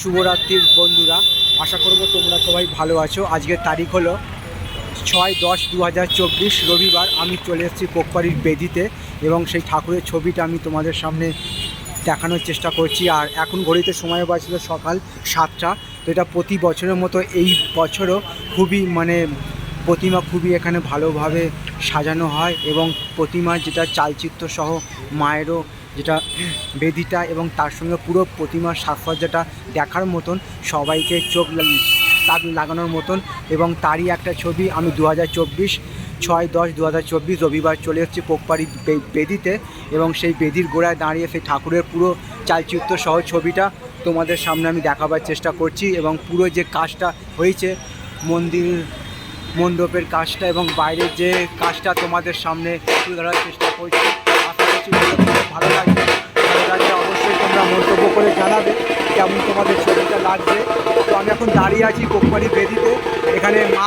শুভরাত্রির বন্ধুরা। আশা করব তোমরা সবাই ভালো আছো। আজকের তারিখ হলো ছয় দশ দু রবিবার। আমি চলে এসেছি কোকপাড়ির বেদিতে এবং সেই ঠাকুরের ছবিটা আমি তোমাদের সামনে দেখানোর চেষ্টা করছি। আর এখন ঘড়িতে সময় বাজছিল সকাল সাতটা। তো এটা প্রতি বছরের মতো এই বছরও খুবই মানে প্রতিমা খুবই এখানে ভালোভাবে সাজানো হয় এবং প্রতিমার যেটা চালচিত্র সহ মায়েরও যেটা বেদিটা এবং তার সঙ্গে পুরো প্রতিমার সাজসজ্জাটা দেখার মতন, সবাইকে চোখ তাক লাগানোর মতন এবং তারই একটা ছবি আমি দু হাজার চব্বিশ ছয় দশ দু হাজার চব্বিশ রবিবার চলে এসেছি পোকপাড়ি বেদিতে এবং সেই বেদির গোড়ায় দাঁড়িয়ে সেই ঠাকুরের পুরো চালচিত্র সহ ছবিটা তোমাদের সামনে আমি দেখাবার চেষ্টা করছি এবং পুরো যে কাজটা হয়েছে, মন্দির মণ্ডপের কাজটা এবং বাইরের যে কাজটা তোমাদের সামনে তুলে ধরার চেষ্টা করছি। খুব ভালো লাগবে। ভালো অবশ্যই তোমরা মন্তব্য করে জানাবে কেমন তোমাদের ছবিটা লাগছে তো আমি এখন দাঁড়িয়ে আছি কোম্পানি বেদিতে এখানে মা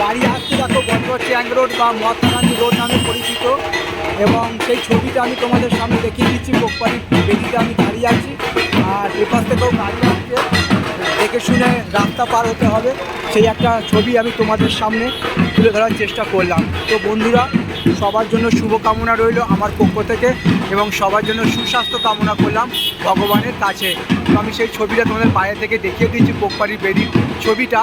গাড়ি আসতে দেখো বজবজ চ্যাং রোড বা মহাত্মা গান্ধী রোড নামে পরিচিত। এবং সেই ছবিটা আমি তোমাদের সামনে দেখিয়ে দিচ্ছি, কোকপাড়ির বেদিতে আমি দাঁড়িয়ে আছি। আর এপাশ থেকেও গাড়ি আসছে। দেখে শুনে রাস্তা পার হতে হবে। সেই একটা ছবি আমি তোমাদের সামনে তুলে ধরার চেষ্টা করলাম। তো বন্ধুরা, সবার জন্য শুভকামনা রইল আমার পক্ষ থেকে এবং সবার জন্য সুস্বাস্থ্য কামনা করলাম ভগবানের কাছে। তো আমি সেই ছবিটা তোমাদের বাইরে থেকে দেখিয়ে দিচ্ছি পোকপাড়ির বেদির ছবিটা।